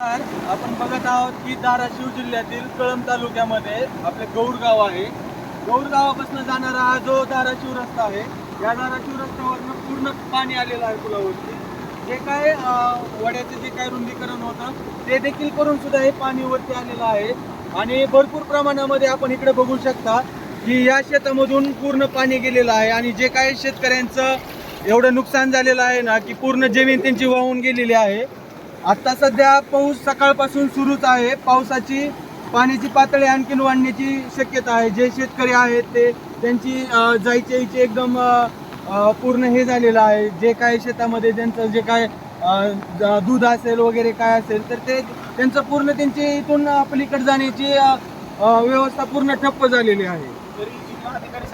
आपण बघत आहोत की धाराशिव जिल्ह्यातील कळंब तालुक्यामध्ये आपले गौर गाव आहे. गौर गावापासून जाणारा हा जो धाराशिव रस्ता आहे या धाराशिव रस्त्यावरनं पूर्ण पाणी आलेलं आहे पुलावरती. जे काय वड्याचं जे काय रुंदीकरण होतं ते देखील करून सुद्धा हे पाणी वरती आलेलं आहे. आणि भरपूर प्रमाणामध्ये आपण इकडे बघू शकता की या शेतामधून पूर्ण पाणी गेलेलं आहे. आणि जे काही शेतकऱ्यांचं एवढं नुकसान झालेलं आहे ना की पूर्ण जमीन त्यांची वाहून गेलेली आहे. आता सध्या पाऊस सकाळपासून सुरूच आहे. पावसाची पाण्याची पातळी आणखीन वाढण्याची शक्यता आहे. जे शेतकरी आहेत ते त्यांची जायच्या जायची एकदम पूर्ण हे झालेलं आहे. जे काय शेतामध्ये त्यांचं जे काय दूध असेल वगैरे काय असेल तर ते त्यांचं पूर्ण त्यांची इथून अं, पलीकडे जाण्याची व्यवस्था पूर्ण ठप्प झालेली आहे.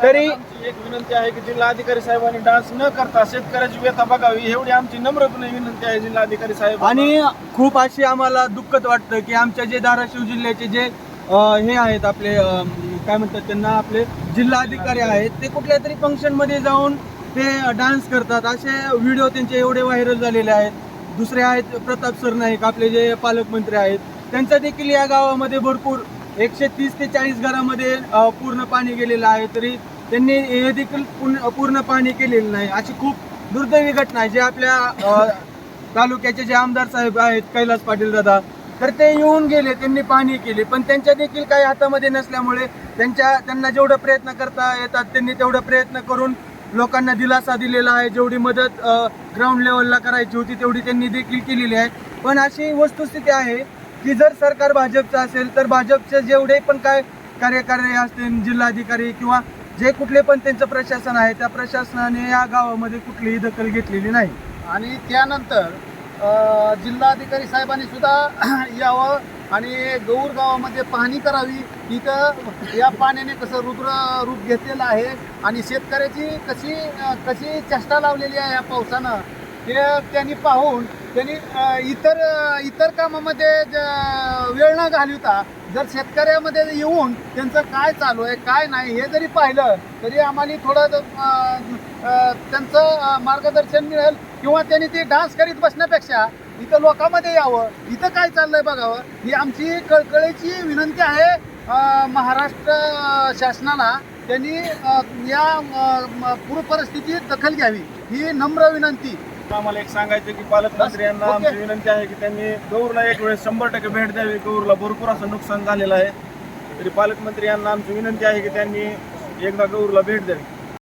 तरी एक विनंती आहे की जिल्हाधिकारी साहेबांनी डान्स न करता शेतकऱ्याची व्यथा बघावी एवढी आमची नम्रपणे विनंती आहे जिल्हाधिकारी साहेब आणि खूप अशी आम्हाला दुःखद वाटतं की आमच्या जे धाराशिव जिल्ह्याचे जे अं, हे आहेत आपले अं, काय म्हणतात त्यांना आपले जिल्हाधिकारी आहेत ते कुठल्या तरी फंक्शनमध्ये जाऊन ते डान्स करतात. असे व्हिडिओ त्यांचे एवढे व्हायरल झालेले आहेत. दुसरे आहेत प्रताप सर नाईक आपले जे पालकमंत्री आहेत त्यांचा देखील या गावामध्ये भरपूर एकशे तीस ते चाळीस घरामध्ये पूर्ण पाणी गेलेलं आहे तरी त्यांनी हे देखील पूर्ण पूर्ण पाणी केलेलं नाही. अशी खूप दुर्दैवी घटना आहे जे आपल्या तालुक्याचे जे आमदार साहेब आहेत कैलास पाटील दादा तर ते येऊन गेले त्यांनी पाणी केली. पण त्यांच्या देखील काही हातामध्ये नसल्यामुळे त्यांच्या त्यांना जेवढं प्रयत्न करता येतात त्यांनी तेवढं प्रयत्न करून लोकांना दिलासा दिलेला आहे. जेवढी मदत ग्राउंड लेवलला करायची होती तेवढी त्यांनी देखील केलेली आहे. पण अशी वस्तुस्थिती आहे की जर सरकार भाजपचं असेल तर भाजपचे जेवढे पण काय कार्यकारी असतील जिल्हाधिकारी किंवा जे कुठले पण त्यांचं प्रशासन आहे त्या प्रशासनाने या गावामध्ये कुठलीही दखल घेतलेली नाही. आणि त्यानंतर जिल्हाधिकारी साहेबांनी सुद्धा यावं आणि गौर गावामध्ये पाहणी करावी. इथं या पाण्याने कसं रुद्र रूप घेतलेलं आहे आणि शेतकऱ्याची कशी कशी चेष्टा लावलेली आहे या पावसानं ते त्यांनी पाहून त्यांनी इतर इतर कामामध्ये ज- वेळ न घालवता जर शेतकऱ्यामध्ये येऊन त्यांचं काय चालू आहे काय नाही हे जरी पाहिलं तरी आम्हाला थोडं त्यांचं मार्गदर्शन मिळेल. किंवा त्यांनी ते डान्स करीत बसण्यापेक्षा इथं लोकांमध्ये यावं इथं काय चाललंय बघावं ही आमची कळकळीची विनंती आहे. महाराष्ट्र शासनाला त्यांनी या अ, पूर परिस्थितीत दखल घ्यावी ही नम्र विनंती. आम्हाला एक सांगायचं की पालकमंत्री यांना. आमची विनंती आहे की त्यांनी गौरला एक वेळेस शंभर टक्के भेट द्यावी. गौरला भरपूर असं नुकसान झालेलं आहे. तरी पालकमंत्री यांना आमची विनंती आहे की त्यांनी एकदा गौरला भेट द्यावी.